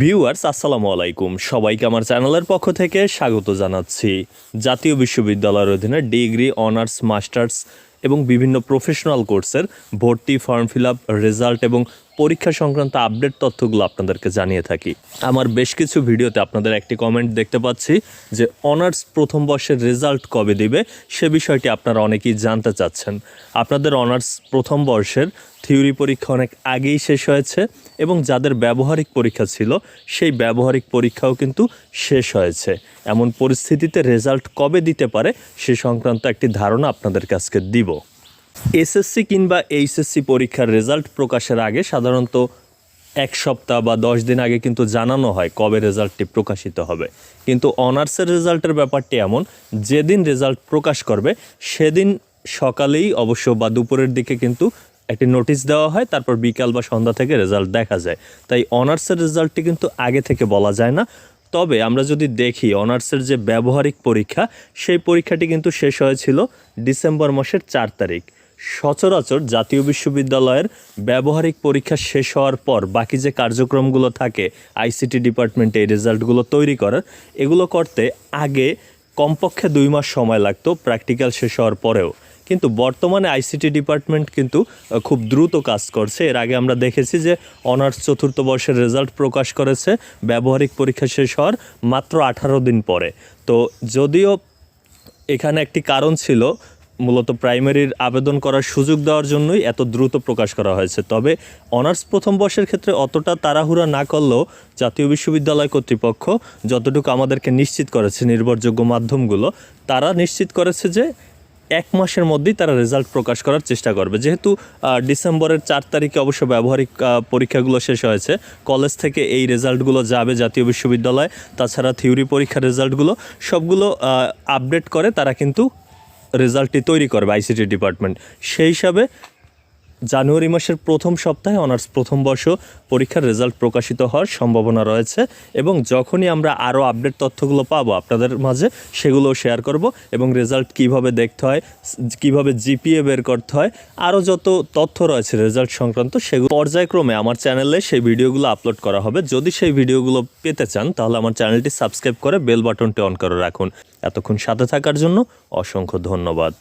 Viewers আসসালামু আলাইকুম। সবাইকে আমার চ্যানেলের পক্ষ থেকে স্বাগত জানাচ্ছি। জাতীয় বিশ্ববিদ্যালয়ের অধীনে ডিগ্রি, অনার্স, মাস্টার্স এবং বিভিন্ন প্রফেশনাল কোর্সের ভর্তি ফর্ম ফিল আপ, রেজাল্ট এবং পরীক্ষা সংক্রান্ত আপডেট তথ্যগুলো আপনাদেরকে জানিয়ে থাকি। আমার বেশ কিছু ভিডিওতে আপনাদের একটি কমেন্ট দেখতে পাচ্ছি যে অনার্স প্রথম বর্ষের রেজাল্ট কবে দিবে সে বিষয়টি আপনারা অনেকেই জানতে চাচ্ছেন। আপনাদের অনার্স প্রথম বর্ষের থিওরি পরীক্ষা অনেক আগেই শেষ হয়েছে এবং যাদের ব্যবহারিক পরীক্ষা ছিল, সেই ব্যবহারিক পরীক্ষাও কিন্তু শেষ হয়েছে। এমন পরিস্থিতিতে রেজাল্ট কবে দিতে পারে সে সংক্রান্ত একটি ধারণা আপনাদের কাছকে দিব। এসএসসি কিংবা এইচএসসি পরীক্ষার রেজাল্ট প্রকাশের আগে সাধারণত এক সপ্তাহ বা দশ দিন আগে কিন্তু জানানো হয় কবে রেজাল্টটি প্রকাশিত হবে। কিন্তু অনার্সের রেজাল্টের ব্যাপারটি এমন, যেদিন রেজাল্ট প্রকাশ করবে, সেদিন সকালেই অবশ্য বা দুপুরের দিকে কিন্তু একটি নোটিশ দেওয়া হয়, তারপর বিকাল বা সন্ধ্যা থেকে রেজাল্ট দেখা যায়। তাই অনার্সের রেজাল্টটি কিন্তু আগে থেকে বলা যায় না। তবে আমরা যদি দেখি অনার্সের যে ব্যবহারিক পরীক্ষা, সেই পরীক্ষাটি কিন্তু শেষ হয়েছিল ডিসেম্বর মাসের চার তারিখ। সচরাচর জাতীয় বিশ্ববিদ্যালয়ের ব্যবহারিক পরীক্ষা শেষ হওয়ার পর বাকি যে কার্যক্রমগুলো থাকে, আইসিটি ডিপার্টমেন্টে এই রেজাল্টগুলো তৈরি করার, এগুলো করতে আগে কমপক্ষে দুই মাস সময় লাগতো, প্র্যাকটিক্যাল শেষ হওয়ার পরেও। কিন্তু বর্তমানে আইসিটি ডিপার্টমেন্ট কিন্তু খুব দ্রুত কাজ করছে। এর আগে আমরা দেখেছি যে অনার্স চতুর্থ বর্ষের রেজাল্ট প্রকাশ করেছে, ব্যবহারিক পরীক্ষা শেষ হওয়ার মাত্র আঠারো দিন পরে। তো যদিও এখানে একটি কারণ ছিল মূলত প্রাইমারির আবেদন করার সুযোগ দেওয়ার জন্যই এত দ্রুত প্রকাশ করা হয়েছে। তবে অনার্স প্রথম বর্ষের ক্ষেত্রে অতটা তাড়াহুড়া না করলেও জাতীয় বিশ্ববিদ্যালয় কর্তৃপক্ষ যতটুকু আমাদেরকে নিশ্চিত করেছে নির্ভরযোগ্য মাধ্যমগুলো, তারা নিশ্চিত করেছে যে এক মাসের মধ্যেই তারা রেজাল্ট প্রকাশ করার চেষ্টা করবে। যেহেতু ডিসেম্বরের চার তারিখে অবশ্য ব্যবহারিক পরীক্ষাগুলো শেষ হয়েছে, কলেজ থেকে এই রেজাল্টগুলো যাবে জাতীয় বিশ্ববিদ্যালয়, তাছাড়া থিওরি পরীক্ষার রেজাল্টগুলো সবগুলো আপডেট করে তারা কিন্তু রেজাল্টটি তৈরি করবে আইসিটি ডিপার্টমেন্ট সেই হিসাবে জানুয়ারি মাসের প্রথম সপ্তাহে অনার্স প্রথম বর্ষ পরীক্ষার রেজাল্ট প্রকাশিত হওয়ার সম্ভাবনা রয়েছে এবং যখনই আমরা আরও আপডেট তথ্যগুলো পাবো আপনাদের মাঝে, সেগুলো শেয়ার করব এবং রেজাল্ট কীভাবে দেখতে হয়, কীভাবে জিপিএ বের করতে হয়, আরও যত তথ্য রয়েছে রেজাল্ট সংক্রান্ত, সেগুলো পর্যায়ক্রমে আমার চ্যানেলে সেই ভিডিওগুলো আপলোড করা হবে। যদি সেই ভিডিওগুলো পেতে চান, তাহলে আমার চ্যানেলটি সাবস্ক্রাইব করে বেল বাটনটি অন করে রাখুন। এতক্ষণ সাথে থাকার জন্য অসংখ্য ধন্যবাদ।